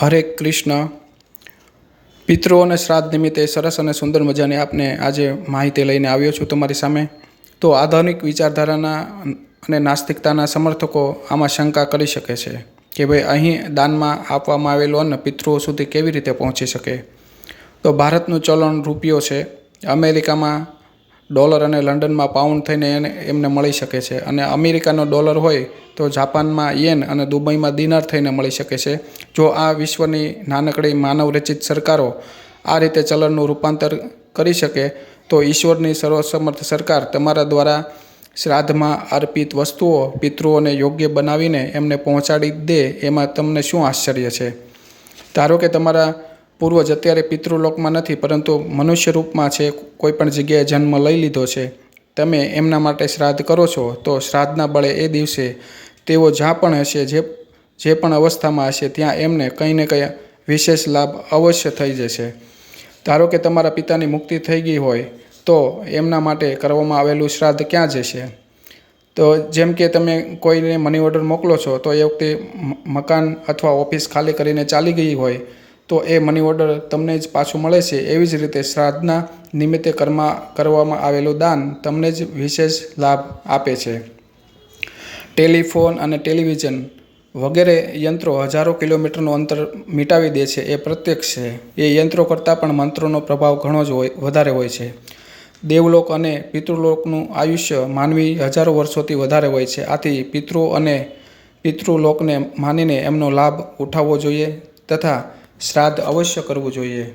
હરે કૃષ્ણ. પિતૃઓ અને શ્રાદ્ધ નિમિત્તે સરસ અને સુંદર મજાની આપને આજે માહિતી લઈને આવ્યો છું તમારી સામે. તો આધુનિક વિચારધારાના અને નાસ્તિકતાના સમર્થકો આમાં શંકા કરી શકે છે કે ભાઈ અહીં દાનમાં આપવામાં આવેલું અન્ન પિતૃઓ સુધી કેવી રીતે પહોંચી શકે? તો ભારતનું ચલણ રૂપિયો છે. અમેરિકામાં ડોલર અને લંડનમાં પાઉન્ડ થઈને એને એમને મળી શકે છે. અને અમેરિકાનો ડોલર હોય તો જાપાનમાં યેન અને દુબઈમાં દિનાર થઈને મળી શકે છે. જો આ વિશ્વની નાનકડી માનવ રચિત સરકારો આ રીતે ચલણનું રૂપાંતર કરી શકે, તો ઈશ્વરની સર્વસમર્થ સરકાર તમારા દ્વારા શ્રાદ્ધમાં અર્પિત વસ્તુઓ પિતૃઓને યોગ્ય બનાવીને એમને પહોંચાડી દે એમાં તમને શું આશ્ચર્ય છે? ધારો કે તમારા પૂર્વજ અત્યારે પિતૃલોકમાં નથી, પરંતુ મનુષ્ય રૂપમાં છે કોઈ પણ જગ્યાએ જન્મ લઈ લીધો છે. તમે એમના માટે શ્રાદ્ધ કરો છો, તો શ્રાદ્ધના બળે એ દિવસે તેઓ જ્યાં પણ હશે, જે જે પણ અવસ્થામાં હશે, ત્યાં એમને કંઈ ને કંઈ વિશેષ લાભ અવશ્ય થઈ જશે. ધારો કે તમારા પિતાની મુક્તિ થઈ ગઈ હોય, તો એમના માટે કરવામાં આવેલું શ્રાદ્ધ ક્યાં જશે? તો જેમ કે તમે કોઈને મની ઓર્ડર મોકલો છો, તો એ વખતે મકાન અથવા ઓફિસ ખાલી કરીને ચાલી ગઈ હોય તો એ મની ઓર્ડર તમને જ પાછું મળે છે. એવી જ રીતે શ્રાદ્ધના નિમિત્તે કર્મા, કરવામાં આવેલું દાન તમને જ વિશેષ લાભ આપે છે. ટેલિફોન અને ટેલિવિઝન વગેરે યંત્રો હજારો કિલોમીટરનું અંતર મિટાવી દે છે. એ પ્રત્યક્ષ છે. એ યંત્રો કરતાં પણ મંત્રોનો પ્રભાવ ઘણો જ હોય, વધારે હોય છે. દેવલોક અને પિતૃલોકનું આયુષ્ય માનવી હજારો વર્ષોથી વધારે હોય છે. આથી પિતૃ અને પિતૃલોકને માનીને એમનો લાભ ઉઠાવવો જોઈએ તથા શ્રાદ્ધ અવશ્ય કરવું જોઈએ.